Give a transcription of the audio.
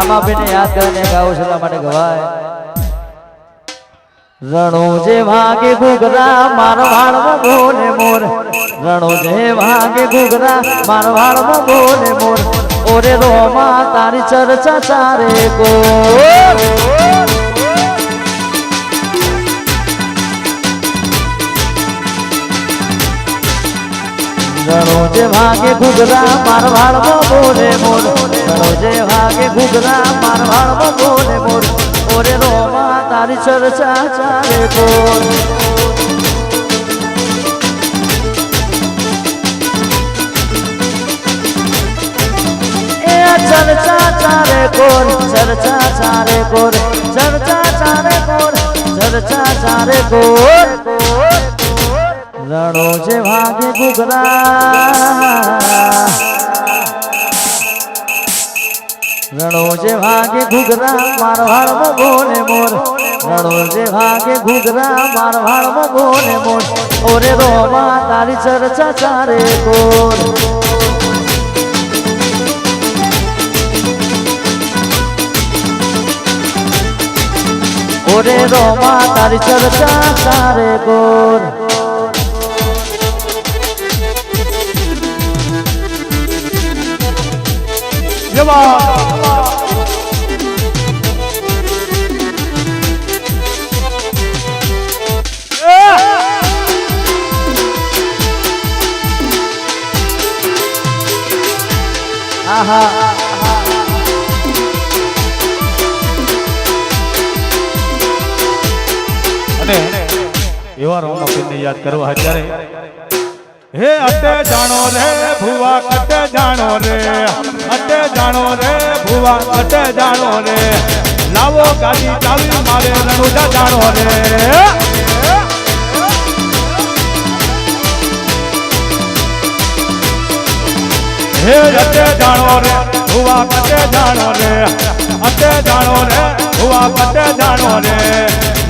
રામાબેને યાદ કરીને ગાવું છે માટે ગવાય. રણો જે વાગે ઘૂઘરા, મારો વાળમાં બોલે મોર. રણો જે વાગે ઘૂઘરા, મારો વાળમાં બોલે મોર. ઓરે રોમા, તારી ચર્ચા ચારે કોર. રણો જે વાગે ઘૂઘરા, મારો વાળમાં બોલે મોર. રણો જે વાગે ઘૂઘરા માર વાળમાં બોલે મોર ઓરે રોમા તારી ચર્ચા ચારે કોર એ ચર્ચા ચારે કોર ચર્ચા ચારે કોર ચર્ચા ચારે કોર ચર્ચા ચારે કોર રણો જે વાગે ઘૂઘરા રણો જે ભાગે ઘૂઘરા, માર હાળમાં બોલે મોર. રણો જે ભાગે ઘૂઘરા, માર હાળમાં બોલે મોર. ઓરે રોમા તારી ચર્ચા ચારે કોર. ઓરે રોમા તારી ચર્ચા ચારે કોર. આહા અને એવા રોમાપીરને યાદ કરવા અત્યારે. હે અટે જાણો રે, ભુવા, કટે જાણો રે. જાણો રે, ભુવા અટે જાણો રે. લાવો ગાડી ચાલી મારે રણુજા જાણો રે. હે અટે જાણો રે, ભુવા અટે જાણો રે. અતે જાણો રે, ભુવા અટે જાણો રે.